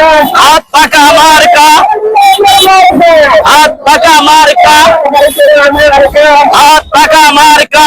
হাত পাকা মার্কা। হাত পাকা মার্কা। হাত পাকা মার্কা।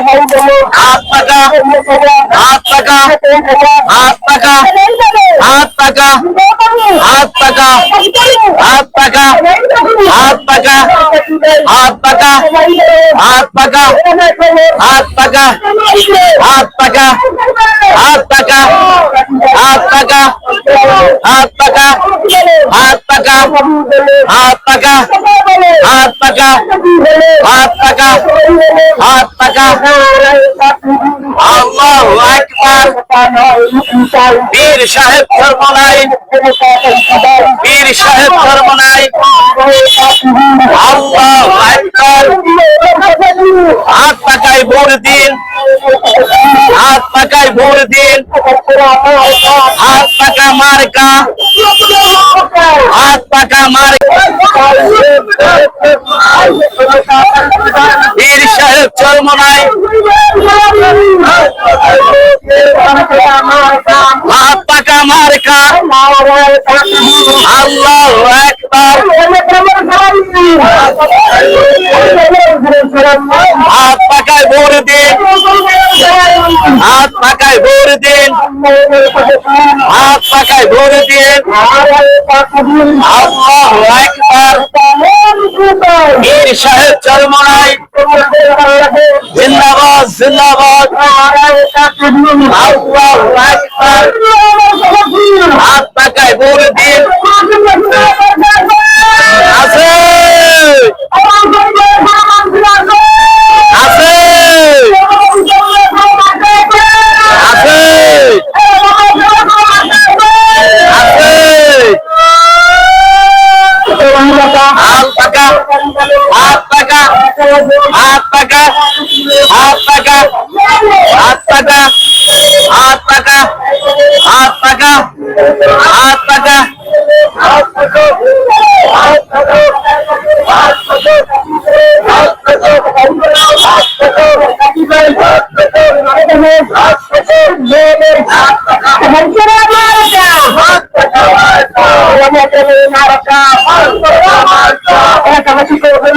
হাত পাকা হাত পাকা হাত পাকা হাত পাকা হাত পাকা হাত পাকা হাত পাকা হাত পাকা হাত পাকা হাত পাকা হাত পাকা হাত পাকা হাত পাকা হাত পাকা হাত পাকা হাত পাকা হাত পাকা হাত পাকা হাত পাকা। আল্লাহু আকবার। বীর সাহেব ধর্মনাই বীর সাহেব ধর্মনাই আল্লাহু আকবার। হাত পাকায় ভোর দিন, হাত পাকায় ভোর দিন। হাত পাকা মার্কা, হাত পাকা মার্কা। সাহেব হাত পাকা মার্কা আল্লাহ হাত পাকায় ভোর দিন। হাত পাকায় ভোর দিন। হাত পাকায় ভোর দিন। আল্লাহ একবার। বীর সাহেব চরমনাই জিন্দাবাদ জিন্দাবাদ। হাত পাকায় ভোর দিন। हाथ पका हाथ पका हाथ पका हाथ पका हाथ पका हाथ पका हाथ पको हाथ पको हाथ पको हाथ पको हाथ पको हाथ पको हाथ पको मेरे हाथ पका हरिचरा मारता हाथ पका मारता हमें तेरे मारता हाथ पका मारता ऐसा मत करो